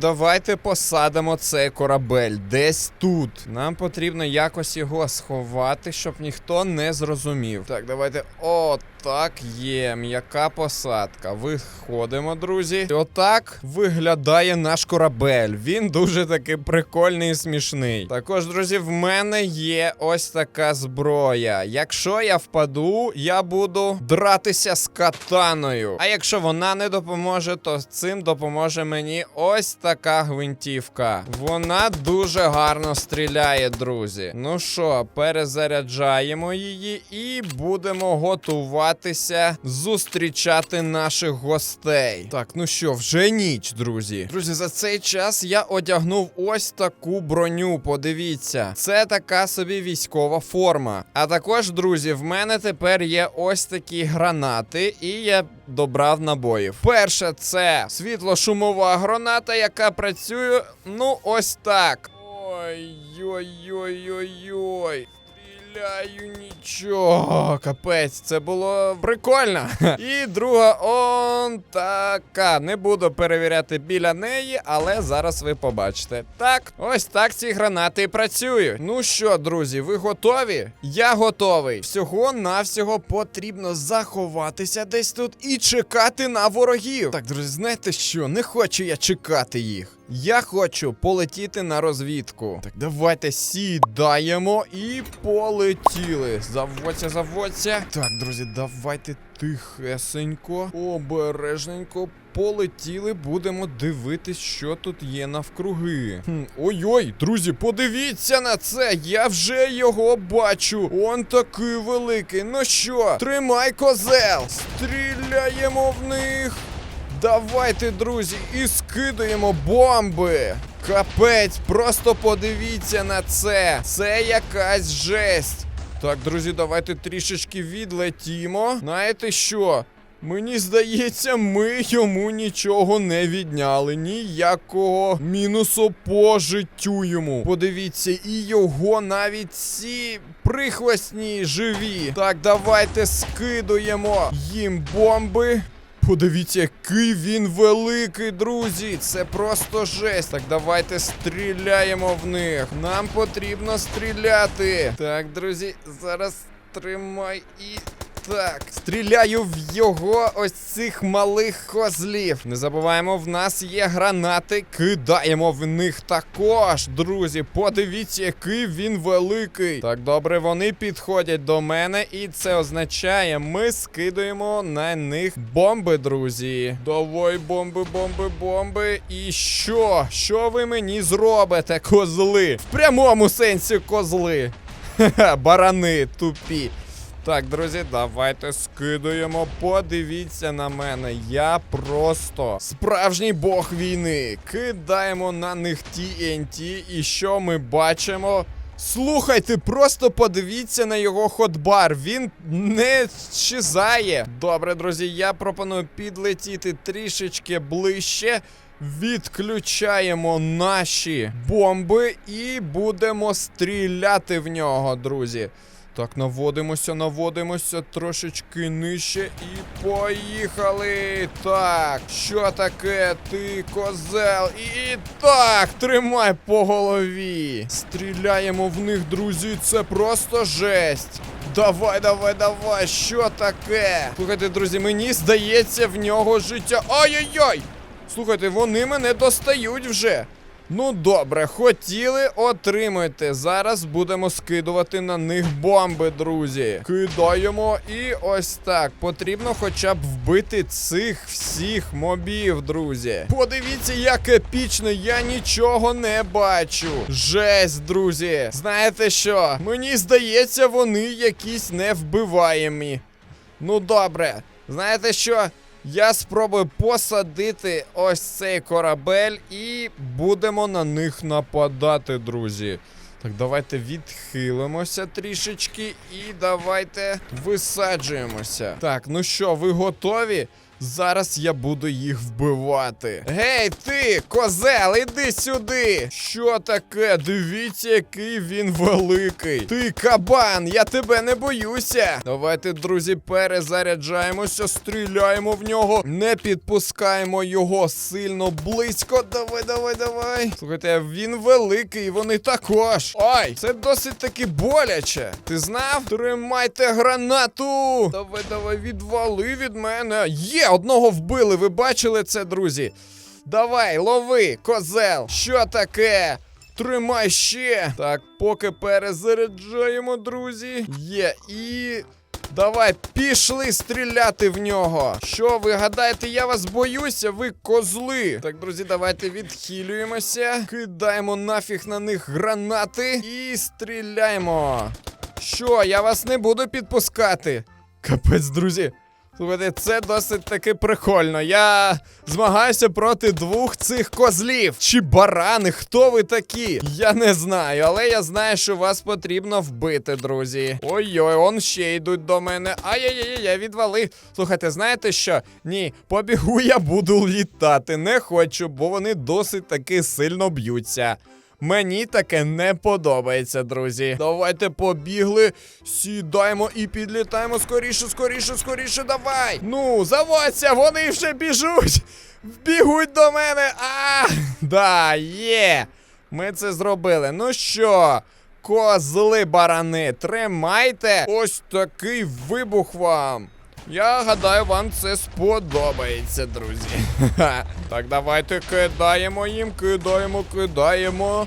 Давайте посадимо цей корабель десь тут. Нам потрібно якось його сховати, щоб ніхто не зрозумів. Так, давайте. О, так є. М'яка посадка. Виходимо, друзі. Отак виглядає наш корабель. Він дуже таки прикольний і смішний. Також, друзі, в мене є ось така зброя. Якщо я впаду, я буду дратися з катаною. А якщо вона не допоможе, то цим допоможе мені ось така гвинтівка. Вона дуже гарно стріляє, друзі. Ну що, перезаряджаємо її і будемо готуватися зустрічати наших гостей. Так, ну що, вже ніч, друзі. Друзі, за цей час я одягнув ось таку броню. Подивіться, це така собі військова форма. А також, друзі, в мене тепер є ось такі гранати, і я добрав набоїв. Перше, це світло-шумова граната, яка працює, ну, ось так. Ой-ой-ой-ой-ой. Стріляю нічого. Капець, це було прикольно. І друга он така. Не буду перевіряти біля неї, але зараз ви побачите. Так, ось так ці гранати і працюють. Ну що, друзі, ви готові? Я готовий. Всього навсього потрібно заховатися десь тут і чекати на ворогів. Так, друзі, знаєте що? Не хочу я чекати їх. Я хочу полетіти на розвідку. Так, давайте сідаємо і полетіли. Заводься, заводься. Так, друзі, давайте тихесенько, обережненько. Полетіли, будемо дивитись, що тут є навкруги. Ой-ой, друзі, подивіться на це! Я вже його бачу. Он такий великий. Ну що, тримай козел! Стріляємо в них! Давайте, друзі, і скидаємо бомби. Капець, просто подивіться на це. Це якась жесть. Так, друзі, давайте трішечки відлетімо. Знаєте що? Мені здається, ми йому нічого не відняли. Ніякого мінусу по життю йому. Подивіться, і його навіть ці прихвостні живі. Так, давайте скидуємо їм бомби. Подивіться, який він великий, друзі. Це просто жесть. Так, давайте стріляємо в них. Нам потрібно стріляти. Так, друзі, зараз тримай і. Так, стріляю в його ось цих малих козлів. Не забуваємо, в нас є гранати. Кидаємо в них також, друзі. Подивіться, який він великий. Так, добре, вони підходять до мене, і це означає, ми скидуємо на них бомби, друзі. Давай, бомби, бомби, бомби. І що? Що ви мені зробите, козли? В прямому сенсі козли. Ха-ха, барани тупі. Так, друзі, давайте скидуємо. Подивіться на мене. Я просто справжній бог війни. Кидаємо на них TNT. І що ми бачимо? Слухайте, просто подивіться на його ходбар. Він не щезає. Добре, друзі, я пропоную підлетіти трішечки ближче. Відключаємо наші бомби і будемо стріляти в нього, друзі. Так, наводимося, наводимося трошечки нижче і поїхали. Так, що таке? Ти козел? І так, тримай по голові. Стріляємо в них, друзі, це просто жесть. Давай, давай, давай, що таке? Слухайте, друзі, мені здається, в нього життя. Ай-яй-яй! Слухайте, вони мене достають вже. Ну добре, хотіли, отримуйте. Зараз будемо скидувати на них бомби, друзі. Кидаємо і ось так. Потрібно хоча б вбити цих всіх мобів, друзі. Подивіться, як епічно, я нічого не бачу. Жесть, друзі. Знаєте що? Мені здається, вони якісь невбиваємі. Ну добре, знаєте що? Я спробую посадити ось цей корабель і будемо на них нападати, друзі. Так, давайте відхилимося трішечки і давайте висаджуємося. Так, ну що, ви готові? Зараз я буду їх вбивати. Гей, ти, козел, іди сюди. Що таке? Дивіться, який він великий. Ти кабан, я тебе не боюся. Давайте, друзі, перезаряджаємося, стріляємо в нього, не підпускаємо його сильно близько. Давай, давай, давай. Слухайте, він великий, вони також. Ой, це досить таки боляче. Ти знав? Тримайте гранату. Давай, давай, відвали від мене. Є, одного вбили. Ви бачили це, друзі? Давай, лови, козел. Що таке? Тримай ще. Так, поки перезаряджаємо, друзі. Є і. Давай, пішли стріляти в нього. Що ви гадаєте, я вас боюся, ви козли. Так, друзі, давайте відхилюємося. Кидаємо нафіг на них гранати і стріляємо. Що, я вас не буду підпускати. Капець, друзі. Це досить таки прикольно. Я змагаюся проти двох цих козлів. Чи барани, хто ви такі? Я не знаю, але я знаю, що вас потрібно вбити, друзі. Ой-ой, он ще йдуть до мене. Ай-яй-яй, я відвалив. Слухайте, знаєте що? Ні, побігу я буду літати. Не хочу, бо вони досить таки сильно б'ються. Мені таке не подобається, друзі. Давайте побігли, сідаємо і підлітаємо скоріше, скоріше, скоріше, давай. Ну, заводься, вони вже біжуть. Бігуть до мене. А, да, є. Ми це зробили. Ну що, козли барани, тримайте. Ось такий вибух вам. Я гадаю, вам це сподобається, друзі. Так, давайте кидаємо їм, кидаємо, кидаємо.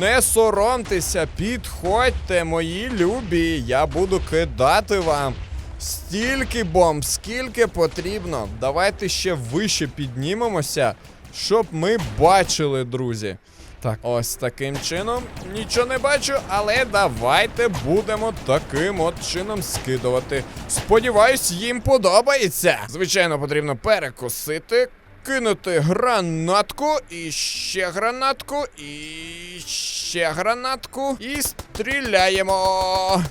Не соромтеся, підходьте, мої любі. Я буду кидати вам стільки бомб, скільки потрібно. Давайте ще вище піднімемося, щоб ми бачили, друзі. Так, ось таким чином. Нічого не бачу, але давайте будемо таким от чином скидувати. Сподіваюсь, їм подобається. Звичайно, потрібно перекусити, кинути гранатку, і ще гранатку, і ще гранатку. І стріляємо.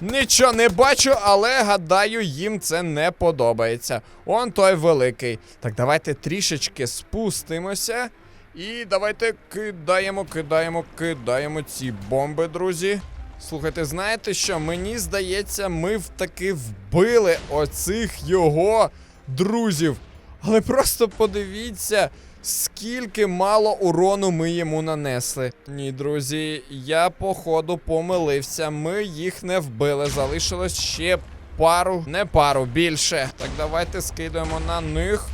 Нічого не бачу, але гадаю, їм це не подобається. Он той великий. Так, давайте трішечки спустимося. І давайте кидаємо, кидаємо, кидаємо ці бомби, друзі. Слухайте, знаєте що? Мені здається, ми втаки вбили оцих його друзів. Але просто подивіться, скільки мало урону ми йому нанесли. Ні, друзі, я походу помилився. Ми їх не вбили. Залишилось ще пару, не пару, більше. Так, давайте скидаємо на них.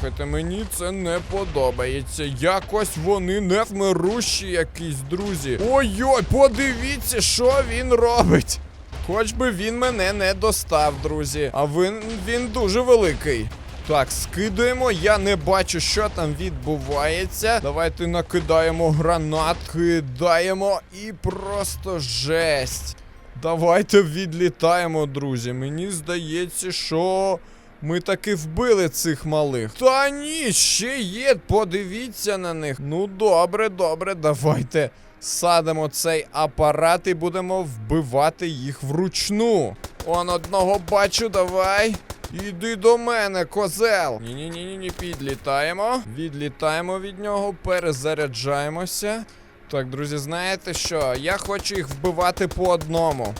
Слухайте, мені це не подобається. Якось вони невмирущі якісь, друзі. Ой-ой, подивіться, що він робить. Хоч би він мене не достав, друзі. А він, він дуже великий. Так, скидуємо, я не бачу, що там відбувається. Давайте накидаємо гранат, кидаємо і просто жесть. Давайте відлітаємо, друзі. Мені здається, що ми таки вбили цих малих. Та ні, ще є, подивіться на них. Ну, добре, добре, давайте садимо цей апарат і будемо вбивати їх вручну. Он одного бачу, давай. Іди до мене, козел. Ні-ні-ні, ні підлітаємо. Відлітаємо від нього, перезаряджаємося. Так, друзі, знаєте що? Я хочу їх вбивати по одному.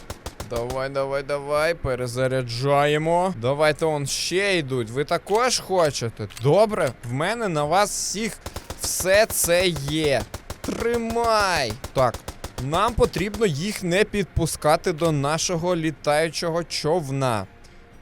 Давай, давай, давай, перезаряджаємо. Давайте он ще йдуть. Ви також хочете? Добре, в мене на вас всіх все це є. Тримай! Так, нам потрібно їх не підпускати до нашого літаючого човна.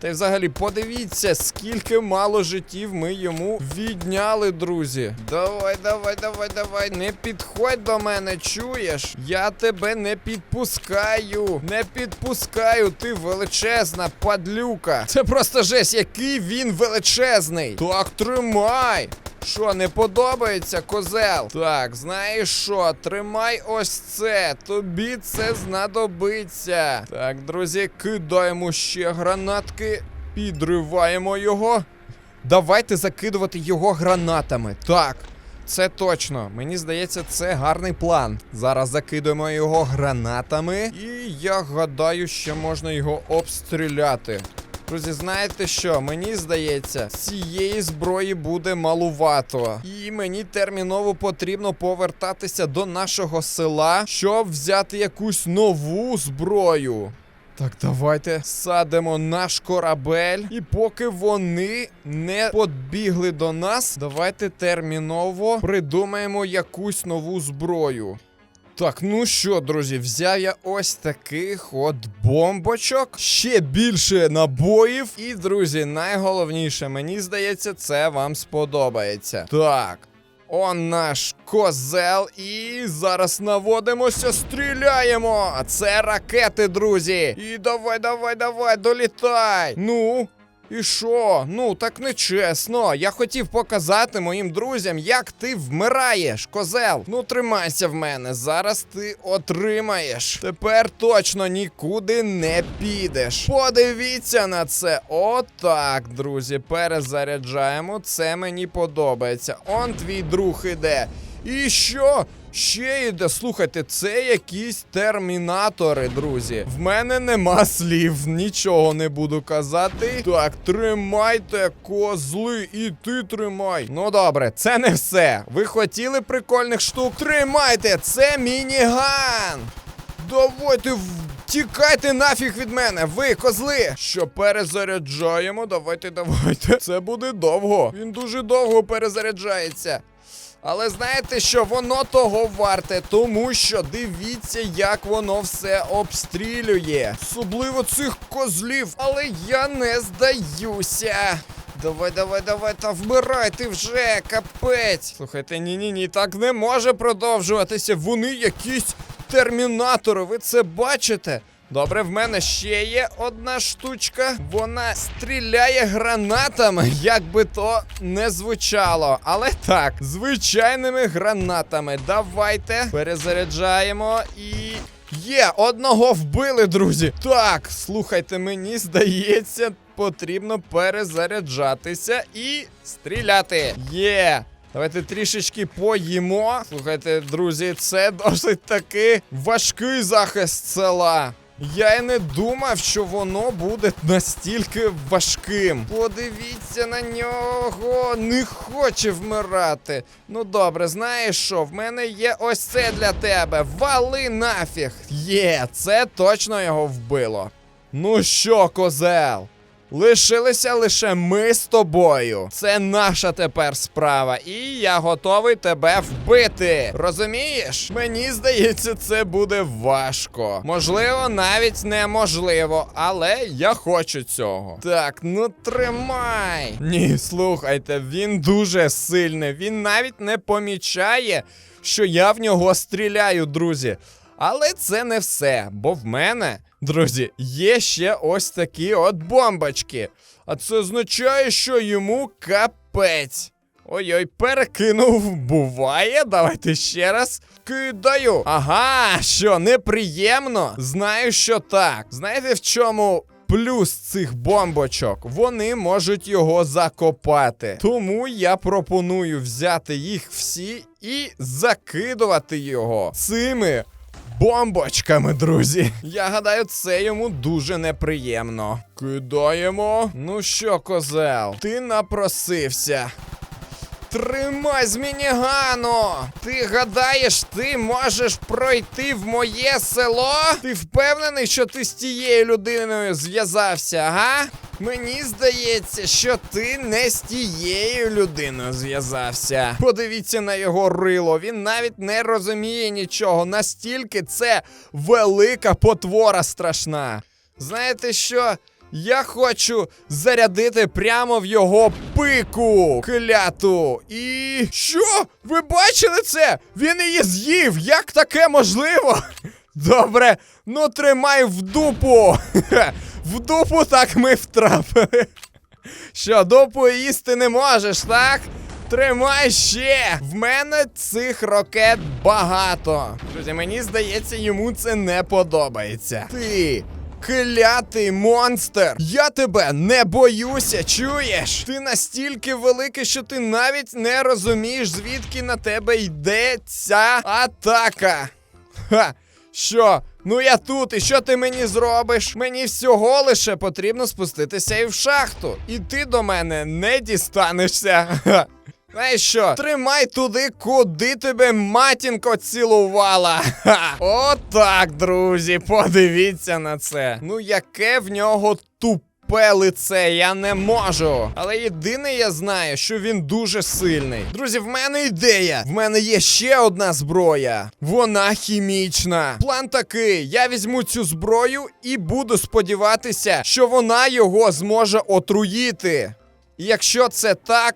Та й взагалі подивіться, скільки мало життів ми йому відняли, друзі. Давай, давай, давай, давай. Не підходь до мене, чуєш? Я тебе не підпускаю. Не підпускаю, ти величезна падлюка. Це просто жесть, який він величезний. Так, тримай. Що, не подобається, козел? Так, знаєш що? Тримай ось це. Тобі це знадобиться. Так, друзі, кидаємо ще гранатки, підриваємо його. Давайте закидувати його гранатами. Так. Це точно. Мені здається, це гарний план. Зараз закидуємо його гранатами. І я гадаю, що можна його обстріляти. Друзі, знаєте що? Мені здається, цієї зброї буде малувато. І мені терміново потрібно повертатися до нашого села, щоб взяти якусь нову зброю. Так, давайте садимо наш корабель. І поки вони не подбігли до нас, давайте терміново придумаємо якусь нову зброю. Так, ну що, друзі, взяв я ось таких от бомбочок, ще більше набоїв. І, друзі, найголовніше, мені здається, це вам сподобається. Так. Он наш козел, і зараз наводимося, стріляємо. Це ракети, друзі. І давай, давай, давай, долітай. Ну. І що? Ну так не чесно. Я хотів показати моїм друзям, як ти вмираєш, козел. Ну тримайся в мене. Зараз ти отримаєш. Тепер точно нікуди не підеш. Подивіться на це. Отак, друзі. Перезаряджаємо. Це мені подобається. Он твій друг іде. І що? Ще йде, слухайте, це якісь термінатори, друзі. В мене нема слів, нічого не буду казати. Так, тримайте, козли, і ти тримай. Ну добре, це не все. Ви хотіли прикольних штук? Тримайте, це мініган. Давайте тікайте нафіг від мене, ви козли! Що перезаряджаємо? Давайте, давайте. Це буде довго. Він дуже довго перезаряджається. Але знаєте що, воно того варте, тому що дивіться, як воно все обстрілює. Особливо цих козлів, але я не здаюся. Давай, давай, давай, та вмирай ти вже, капець. Слухайте, ні-ні ні, так не може продовжуватися. Вони якісь термінатори, ви це бачите? Добре, в мене ще є одна штучка. Вона стріляє гранатами, як би то не звучало. Але так, звичайними гранатами. Давайте перезаряджаємо і. Є, одного вбили, друзі. Так, слухайте, мені здається, потрібно перезаряджатися і стріляти. Є. Давайте трішечки поїмо. Слухайте, друзі, це досить таки важкий захист села. Я й не думав, що воно буде настільки важким. Подивіться на нього, не хоче вмирати. Ну добре, знаєш що? В мене є ось це для тебе. Вали нафіг. Є, це точно його вбило. Ну що, козел? Лишилися лише ми з тобою. Це наша тепер справа, і я готовий тебе вбити. Розумієш? Мені здається, це буде важко. Можливо, навіть неможливо, але я хочу цього. Так, ну тримай. Ні, слухайте, він дуже сильний. Він навіть не помічає, що я в нього стріляю, друзі. Але це не все, бо в мене, друзі, є ще ось такі от бомбочки. А це означає, що йому капець. Ой-ой, перекинув, буває. Давайте ще раз кидаю. Ага, що неприємно? Знаю, що так. Знаєте в чому? Плюс цих бомбочок вони можуть його закопати. Тому я пропоную взяти їх всі і закидувати його цими бомбочками, друзі. Я гадаю, це йому дуже неприємно. Кидаємо. Ну що, козел, ти напросився. Тримай з мінігану! Ти гадаєш, ти можеш пройти в моє село? Ти впевнений, що ти з тією людиною зв'язався, га? Мені здається, що ти не з тією людиною зв'язався. Подивіться на його рило, він навіть не розуміє нічого. Настільки це велика потвора страшна. Знаєте що? Я хочу зарядити прямо в його пику кляту. І. Що? Ви бачили це? Він її з'їв. Як таке можливо? Добре, ну тримай в дупу. В дупу так ми втрапили. Що, дупу їсти не можеш, так? Тримай ще! В мене цих ракет багато. Друзі, мені здається, йому це не подобається. Ти. Клятий монстр! Я тебе не боюся, чуєш? Ти настільки великий, що ти навіть не розумієш, звідки на тебе йде ця атака. Ха! Що? Ну я тут, і що ти мені зробиш? Мені всього лише потрібно спуститися і в шахту. І ти до мене не дістанешся. Знаєш що, тримай туди, куди тебе матінко цілувала. Отак, друзі, подивіться на це. Ну, яке в нього тупе лице, я не можу. Але єдине я знаю, що він дуже сильний. Друзі, в мене ідея. В мене є ще одна зброя. Вона хімічна. План такий: я візьму цю зброю і буду сподіватися, що вона його зможе отруїти. І якщо це так.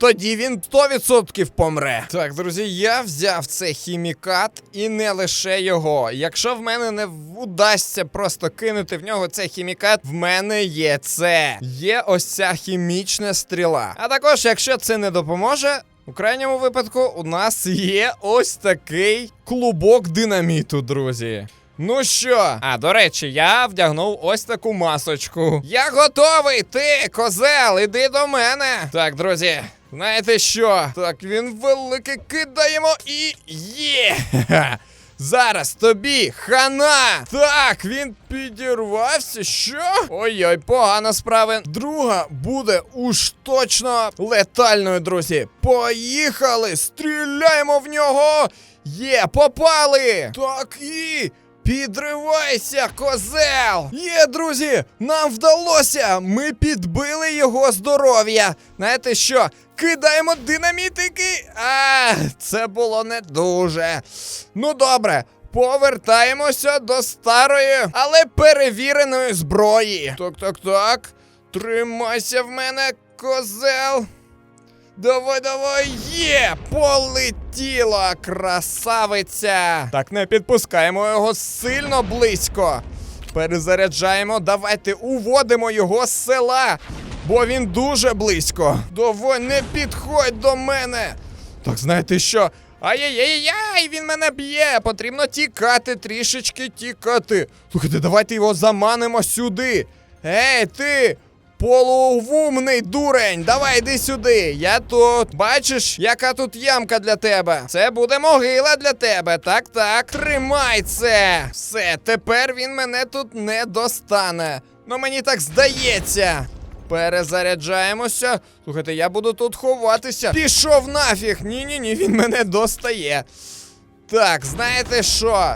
Тоді він 100% помре. Так, друзі, я взяв цей хімікат і не лише його. Якщо в мене не вдасться просто кинути в нього цей хімікат, в мене є це. Є ось ця хімічна стріла. А також, якщо це не допоможе. У крайньому випадку у нас є ось такий клубок динаміту, друзі. Ну що? А, до речі, я вдягнув ось таку масочку. Я готовий, ти, козел, іди до мене. Так, друзі, знаєте що? Так, він великий кидаємо і є. Зараз тобі хана! Так, він підірвався. Що? Ой-ой, погано справи. Друга буде уж точно летальною, друзі. Поїхали! Стріляємо в нього! Є, попали! Так і. Підривайся, козел! Є, друзі! Нам вдалося! Ми підбили його здоров'я. Знаєте що? Кидаємо динамітики. А, це було не дуже. Ну добре, повертаємося до старої, але перевіреної зброї. Так, так, так. Тримайся в мене, козел. Давай, давай, є! Полетіла, красавиця! Так, не підпускаємо його сильно близько. Перезаряджаємо, давайте уводимо його з села, бо він дуже близько. Давай, не підходь до мене. Так, знаєте що? Ай-яй-яй-яй, він мене б'є. Потрібно тікати, трішечки тікати. Слухайте, давайте його заманимо сюди. Ей, ти! Полувумний дурень, давай йди сюди. Я тут. Бачиш, яка тут ямка для тебе? Це буде могила для тебе. Так, так. Тримай це. Все, тепер він мене тут не достане. Ну мені так здається. Перезаряджаємося. Слухайте, я буду тут ховатися. Пішов нафіг. Ні-ні-ні, він мене достає. Так, знаєте що?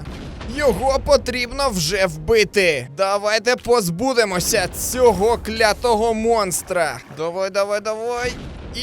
Його потрібно вже вбити. Давайте позбудемося цього клятого монстра. Давай, давай, давай. І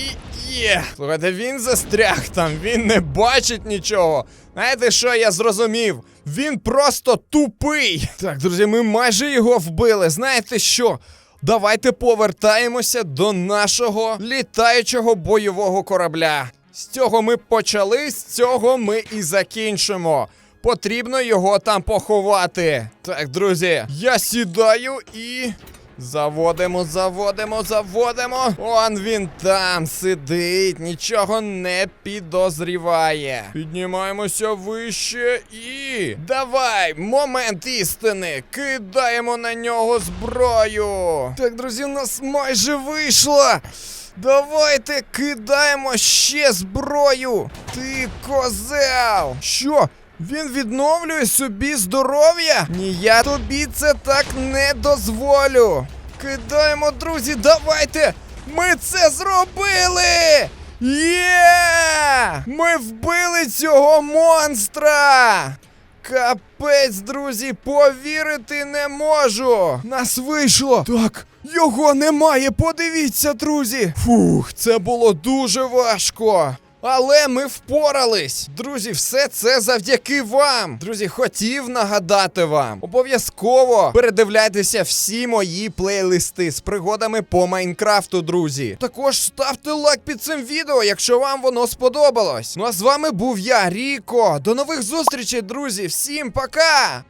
є. Слухайте, він застряг там, він не бачить нічого. Знаєте, що я зрозумів? Він просто тупий. Так, друзі, ми майже його вбили. Знаєте що? Давайте повертаємося до нашого літаючого бойового корабля. З цього ми почали, з цього ми і закінчимо. Потрібно його там поховати. Так, друзі, я сідаю і. Заводимо, заводимо, заводимо. Он він там сидить, нічого не підозріває. Піднімаємося вище і. Давай! Момент істини! Кидаємо на нього зброю. Так, друзі, у нас майже вийшло. Давайте кидаємо ще зброю. Ти козел! Що? Він відновлює собі здоров'я? Ні, я тобі це так не дозволю. Кидаємо, друзі, давайте! Ми це зробили! Є! Ми вбили цього монстра! Капець, друзі, повірити не можу. Нас вийшло. Так, його немає. Подивіться, друзі. Фух, це було дуже важко. Але ми впорались. Друзі, все це завдяки вам. Друзі, хотів нагадати вам. Обов'язково передивляйтеся всі мої плейлисти з пригодами по Майнкрафту, друзі. Також ставте лайк під цим відео, якщо вам воно сподобалось. Ну а з вами був я, Ріко. До нових зустрічей, друзі. Всім пока!